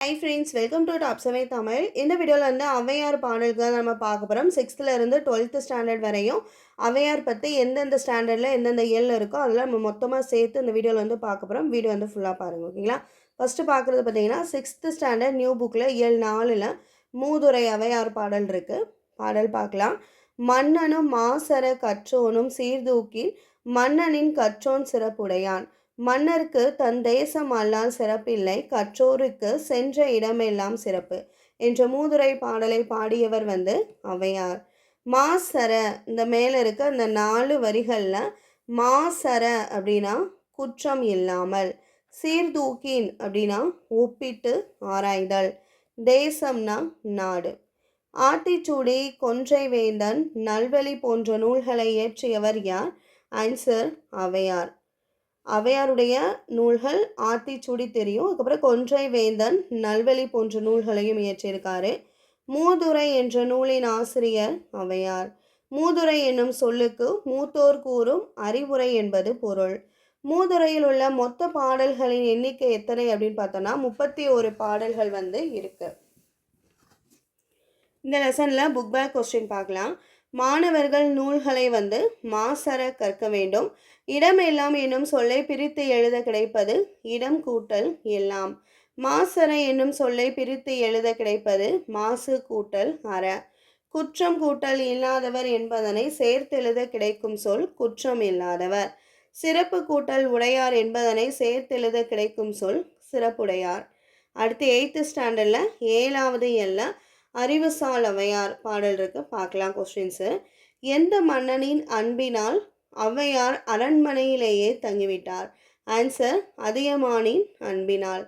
Hi friends welcome to top செவை Tamil இந்த வீடியோவில் வந்து அவையார் பாடல்கள் தான் நம்ம பார்க்க போகிறோம் சிக்ஸ்த்துலேருந்து டுவெல்த்து ஸ்டாண்டர்ட் வரையும் அவையார் பற்றி எந்தெந்த ஸ்டாண்டர்டில் எந்தெந்த இயல் இருக்கோ அதெல்லாம் நம்ம மொத்தமாக சேர்த்து இந்த வீடியோவில் வந்து பார்க்க போகிறோம் வீடியோ வந்து ஃபுல்லாக பாருங்கள் ஓகேங்களா? ஃபஸ்ட்டு பார்க்குறது பார்த்தீங்கன்னா சிக்ஸ்த்து ஸ்டாண்டர்ட் நியூ புக்கில் இயல் நாலில் மூதுரை அவையார் பாடல் இருக்குது பாடல் பார்க்கலாம். மன்னனும் மாசர கற்றோனும் சீர்தூக்கின் மன்னனின் கற்றோன் சிறப்புடையான். மன்னருக்கு தன் தேசம் அல்லால் சிறப்பில்லை கற்றோருக்கு சென்ற இடமெல்லாம் சிறப்பு என்ற மூதுரை பாடலை பாடியவர் வந்து ஔவையார் மாசர இந்த மேலே இருக்க அந்த நாலு வரிகளில் மாசர அப்படின்னா குற்றம் இல்லாமல் சீர்தூக்கின் அப்படின்னா ஒப்பிட்டு ஆராய்தல் தேசம்னா நாடு. ஆத்திச்சூடி கொன்றை வேந்தன் நல்வழி போன்ற நூல்களை இயற்றியவர் யார்? ஆன்சர் அவையார். அவையாருடைய நூல்கள் ஆத்திச்சூடி தெரியும். அதுக்கப்புறம் கொன்றை வேந்தன் நல்வெளி போன்ற நூல்களையும் இயற்றியிருக்காரு. மூதுரை என்ற நூலின் ஆசிரியர் அவையார். மூதுரை என்னும் சொல்லுக்கு மூத்தோர் கூறும் அறிவுரை என்பது பொருள். மூதுரையில் உள்ள மொத்த பாடல்களின் எண்ணிக்கை எத்தனை அப்படின்னு பார்த்தோன்னா முப்பத்தி ஒரு பாடல்கள் வந்து இருக்கு. இந்த லெசனில் புக் பேக் கொஸ்டின் பார்க்கலாம். மாணவர்கள் நூல்களை வந்து மாசர கற்க வேண்டும். இடம் எல்லாம் என்னும் சொல்லை பிரித்து எழுத கிடைப்பது இடம் கூட்டல் எல்லாம். மாசர என்னும் சொல்லை பிரித்து எழுத கிடைப்பது மாசு கூட்டல் அற. குற்றம் கூட்டல் இல்லாதவர் என்பதனை சேர்த்தெழுத கிடைக்கும் சொல் குற்றம் இல்லாதவர். சிறப்பு கூட்டல் உடையார் என்பதனை சேர்த்தெழுத கிடைக்கும் சொல் சிறப்புடையார். அடுத்து எயித்து ஸ்டாண்டர்டில் ஏழாவது எல்லாம் அறிவுசால் ஔவையார் பாடல் இருக்கு. பார்க்கலாம் கொஸ்டின்ஸு எந்த மன்னனின் அன்பினால் ஔவையார் அரண்மனையிலேயே தங்கிவிட்டார்? ஆன்சர் அதியமானின் அன்பினால்.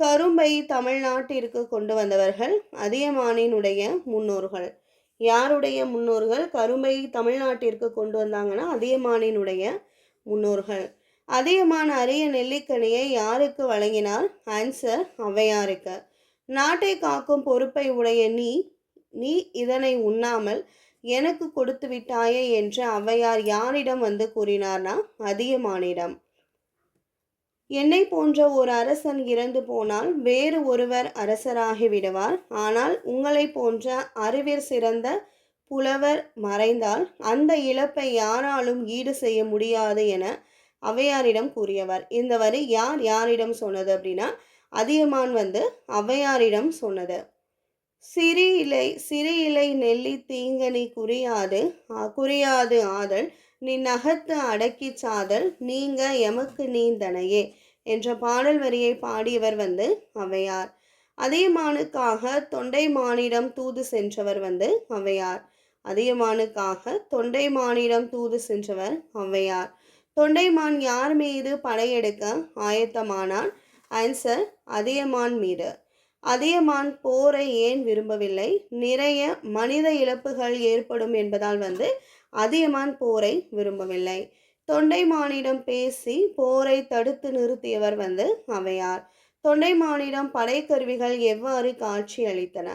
கரும்பை தமிழ்நாட்டிற்கு கொண்டு வந்தவர்கள் அதியமானினுடைய முன்னோர்கள். யாருடைய முன்னோர்கள்? கரும்பை தமிழ்நாட்டிற்கு கொண்டு வந்தாங்கன்னா அதியமானினுடைய முன்னோர்கள். அதியமான் அரிய நெல்லிக்கனியை யாருக்கு வழங்கினார்? ஆன்சர் ஔவையாருக்கு நாட்டை காக்கும் பொறுப்பை உடைய நீ நீ இதனை உண்ணாமல் எனக்கு கொடுத்து விட்டாயே என்று ஔவையார் யாரிடம் வந்து கூறினார்னா? அதியமானிடம். என்னை போன்ற ஒரு அரசன் இறந்து போனால் வேறு ஒருவர் அரசராகி விடுவார். ஆனால் உங்களை போன்ற அறிவிற் சிறந்த புலவர் மறைந்தால் அந்த இழப்பை யாராலும் ஈடு செய்ய முடியாது என அவையாரிடம் கூறியவர். இந்த வரி யார் யாரிடம் சொன்னது அப்படின்னா அதியமான் வந்து ஔவையாரிடம் சொன்னது. சிறு இலை சிறு இலை நெல்லி தீங்கனி குறியாது குறியாது ஆதல் நீ நகத்து அடக்கி சாதல் நீங்க எமக்கு நீந்தனையே என்ற பாடல் வரியை பாடியவர் வந்து ஔவையார் அதியமானுக்காக தொண்டைமானிடம் தூது சென்றவர் வந்து ஔவையார் அதியமானுக்காக தொண்டைமானிடம் தூது சென்றவர் ஔவையார் தொண்டைமான் யார் மீது படையெடுக்க ஆயத்தமானான்? ஆன்சர் அதியமான் மீது. அதியமான் போரை ஏன் விரும்பவில்லை? நிறைய மனித இழப்புகள் ஏற்படும் என்பதால் வந்து அதியமான் போரை விரும்பவில்லை. தொண்டைமானிடம் பேசி போரை தடுத்து நிறுத்தியவர் வந்து அவையார். தொண்டைமானிடம் படைக்கருவிகள் எவ்வாறு காட்சி அளித்தன?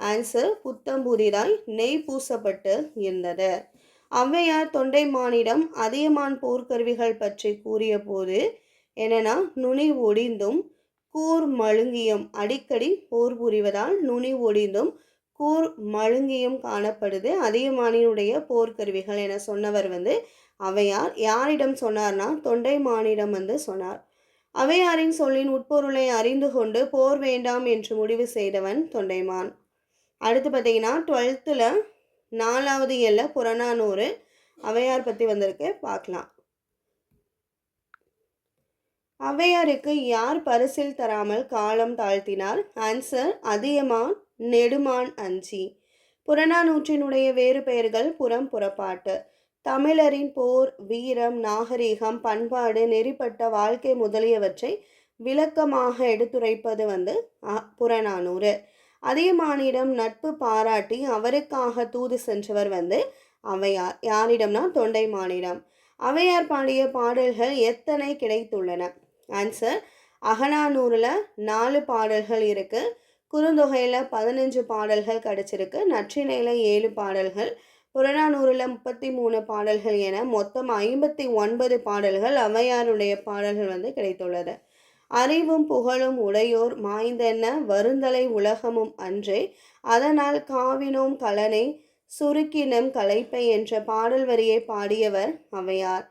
ஆன்சர் புத்தம் புதிதாய் நெய் பூசப்பட்டு இருந்தது. ஔவையார் தொண்டைமானிடம் அதியமான் போர்க்கருவிகள் பற்றி கூறிய போது என்னன்னா நுனி ஒடிந்தும் கூர் மழுங்கியும் அடிக்கடி போர் புரிவதால் நுனி ஒடிந்தும் கூர் மழுங்கியும் காணப்படுது. அதிகமானினுடைய போர்க்கருவிகள் என சொன்னவர் வந்து அவையார். யாரிடம் சொன்னார்னா தொண்டைமானிடம் வந்து சொன்னார். அவையாரின் சொல்லின் உட்பொருளை அறிந்து கொண்டு போர் வேண்டாம் என்று முடிவு செய்தவன் தொண்டைமான். அடுத்து பார்த்தீங்கன்னா டுவெல்த்தில் நாலாவது எல்ல புறநானூறு அவையார் பற்றி வந்திருக்கு. பார்க்கலாம். ஔவையாருக்கு யார் பரிசில் தராமல் காலம் தாழ்த்தினார்? ஆன்சர் அதியமான் நெடுமான் அஞ்சி. புறநானூற்றினுடைய வேறு பெயர்கள் புறம் புறப்பாட்டு. தமிழரின் போர் வீரம் நாகரீகம் பண்பாடு நெறிப்பட்ட வாழ்க்கை முதலியவற்றை விளக்கமாக எடுத்துரைப்பது வந்து புறநானூறு. அதியமானிடம் நட்பு பாராட்டி அவருக்காக தூது சென்றவர் வந்து ஔவையார் யாரிடம்னா தொண்டைமானிடம். ஔவையார் பாடிய பாடல்கள் எத்தனை கிடைத்துள்ளன? ஆன்சர் அகனானூரில் நாலு பாடல்கள் இருக்குது குறுந்தொகையில் பதினஞ்சு பாடல்கள் கிடச்சிருக்கு. நற்றினையில் ஏழு பாடல்கள். புறநானூரில் முப்பத்தி மூணு பாடல்கள் என மொத்தம் ஐம்பத்தி ஒன்பது பாடல்கள் அவையாருடைய பாடல்கள் வந்து கிடைத்துள்ளது. அறிவும் புகழும் உடையோர் மாய்ந்தென்ன வருந்தலை உலகமும் அன்றே. அதனால் காவினோம் கலனை சுருக்கினம் கலைப்பை என்ற பாடல் வரியை பாடியவர் அவையார்.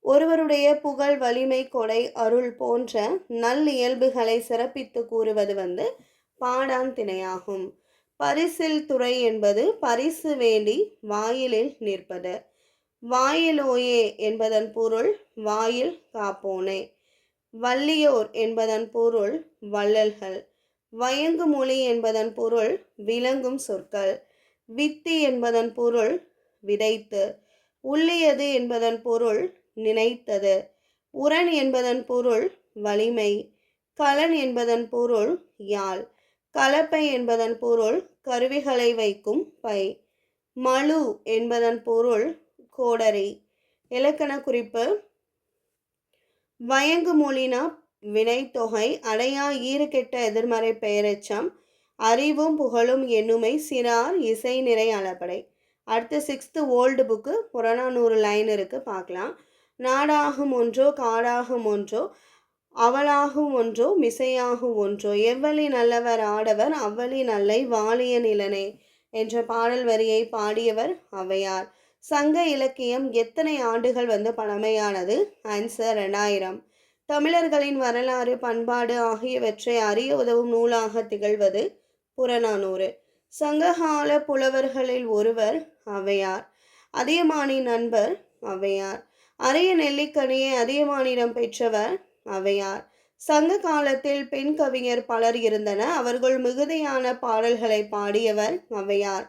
ஒருவருடைய புகழ் வலிமை கொடை அருள் போன்ற நல் இயல்புகளை சிறப்பித்து கூறுவது வந்து பாடான் திணையாகும் பரிசில் துறை என்பது பரிசு வேண்டி வாயிலில் நிற்பது. வாயிலோயே என்பதன் பொருள் வாயில் காப்போனே. வள்ளியோர் என்பதன் பொருள் வள்ளல்கள். வயங்கு மொழி என்பதன் பொருள் விளங்கும் சொற்கள். வித்தி என்பதன் பொருள் விதைத்து. உள்ளியது என்பதன் பொருள் நினைத்தது. உரன் என்பதன் பொருள் வலிமை கலன் என்பதன் பொருள் யாழ் கலப்பை என்பதன் பொருள் கருவிகளை வைக்கும் பை மழு என்பதன் பொருள் கோடரி. இலக்கண குறிப்பு வயங்கு மொழினா வினைத்தொகை அடையா ஈறுகெட்ட எதிர்மறை பெயரெச்சம் அறிவும் புகழும் எண்ணுமை சிறார் இசை நிறை அளப்படை. அடுத்து sixth old book Purananuru line இருக்குது பார்க்கலாம். நாடாகும் ஒன்றோ காடாகும் ஒன்றோ அவளாகும் ஒன்றோ மிசையாகும் ஒன்றோ எவ்வளி நல்லவர் ஆடவர் அவ்வளி நல்லை வாலிய நிலனே என்ற பாடல் வரியை பாடியவர் அவையார். சங்க இலக்கியம் எத்தனை ஆண்டுகள் வந்து பழமையானது? ஆன்சர் ரெண்டாயிரம் தமிழர்களின் வரலாறு பண்பாடு ஆகியவற்றை அறிய உதவும் நூலாக திகழ்வது புறநானூறு. சங்ககால புலவர்களில் ஒருவர் அவையார். அதியமானின் நண்பர் அவையார். அரிய நெல்லிக்கனியை அதியமானிடம் பெற்றவர் அவையார். சங்க காலத்தில் பெண் கவிஞர் பலர் இருந்தன அவர்கள் மிகுதியான பாடல்களை பாடியவர் அவையார்.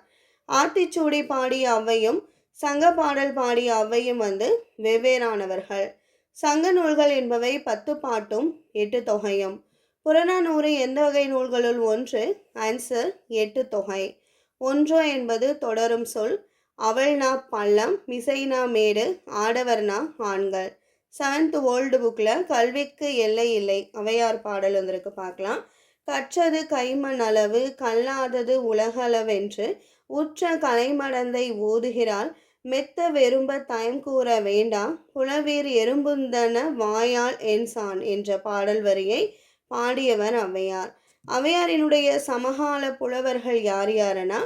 ஆத்திச்சூடி பாடிய அவையும் சங்க பாடல் பாடிய அவையும் வந்து வெவ்வேறானவர்கள். சங்க நூல்கள் என்பவை பத்து பாட்டும் எட்டு தொகையும். புறநானூறு எந்த வகை நூல்களுள் ஒன்று? ஆன்சர் எட்டு தொகை. ஒன்றோ என்பது தொடரும் சொல். அவள்னா பள்ளம் மிசைனா மேடு ஆடவர்னா ஆண்கள். செவன்த் ஓல்டு புக்கில் கல்விக்கு எல்லை இல்லை. அவையார் பாடல் வந்திருக்கு பார்க்கலாம். கற்றது கைமண் அளவு கல்லாதது உலகளவென்று. உற்ற கலைமடந்தை ஓதுகிறாள். மெத்த வெறும்ப தயம் கூற வேண்டாம். புலவீர் எறும்புந்தன வாயால் என்சான் என்ற பாடல் வரியை பாடியவர் ஔவையார் ஔவையாரினுடைய சமகால புலவர்கள் யார் யாருன்னா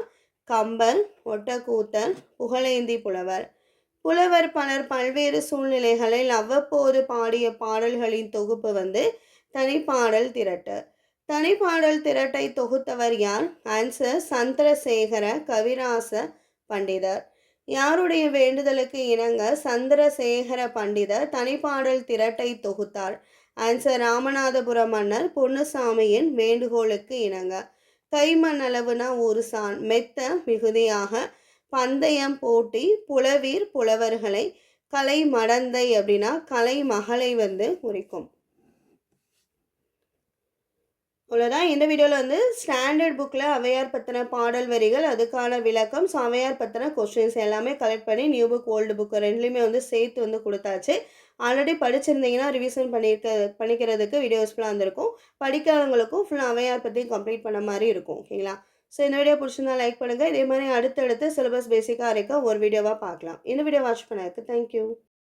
கம்பல் ஒட்டக்கூத்தன் புகழேந்தி புலவர். புலவர் பலர் பல்வேறு சூழ்நிலைகளில் அவ்வப்போது பாடிய பாடல்களின் தொகுப்பு வந்து தனிப்பாடல் திரட்டு. தனிப்பாடல் திரட்டை தொகுத்தவர் யார்? ஆன்சர் சந்திரசேகர கவிராச பண்டிதர். யாருடைய வேண்டுதலுக்கு இணங்க சந்திரசேகர பண்டிதர் தனிப்பாடல் திரட்டை தொகுத்தார்? ஆன்சர் ராமநாதபுர மன்னர் பொன்னுசாமியின் வேண்டுகோளுக்கு இணங்க. கைமண் அளவுனா ஒரு சான் மெத்த மிகுதியாக. பந்தயம் போட்டி புலவீர் புலவர்களை கலை மடந்தை அப்படின்னா கலை மகளை வந்து குறிக்கும். அவ்வளோதான் இந்த வீடியோவில் வந்து ஸ்டாண்டர்ட் புக்கில் அவையார் பற்றின பாடல் வரிகள் அதுக்கான விளக்கம் ஸோ அவையார் பற்றின கொஸ்டின்ஸ் எல்லாமே கலெக்ட் பண்ணி நியூ புக் ஓல்டு புக் ரெண்டுலேயுமே வந்து சேர்த்து வந்து கொடுத்தாச்சு. ஆல்ரெடி படிச்சிருந்தீங்கன்னா ரிவிஷன் பண்ணியிருக்க பண்ணிக்கிறதுக்கு வீடியோஸ் ஃபுல்லாக வந்திருக்கும் படிக்காதவங்களுக்கும் ஃபுல்லாக அவையார் பற்றி கம்ப்ளீட் பண்ண மாதிரி இருக்கும். ஓகேங்களா ஸோ இந்த வீடியோ பிடிச்சிருந்தா லைக் பண்ணுங்கள் இதே மாதிரி அடுத்தடுத்து சிலபஸ் பேசிக்காக இருக்க ஒரு வீடியோவாக பார்க்கலாம். இந்த வீடியோ வாட்ச் பண்ணதுக்கு தேங்க்யூ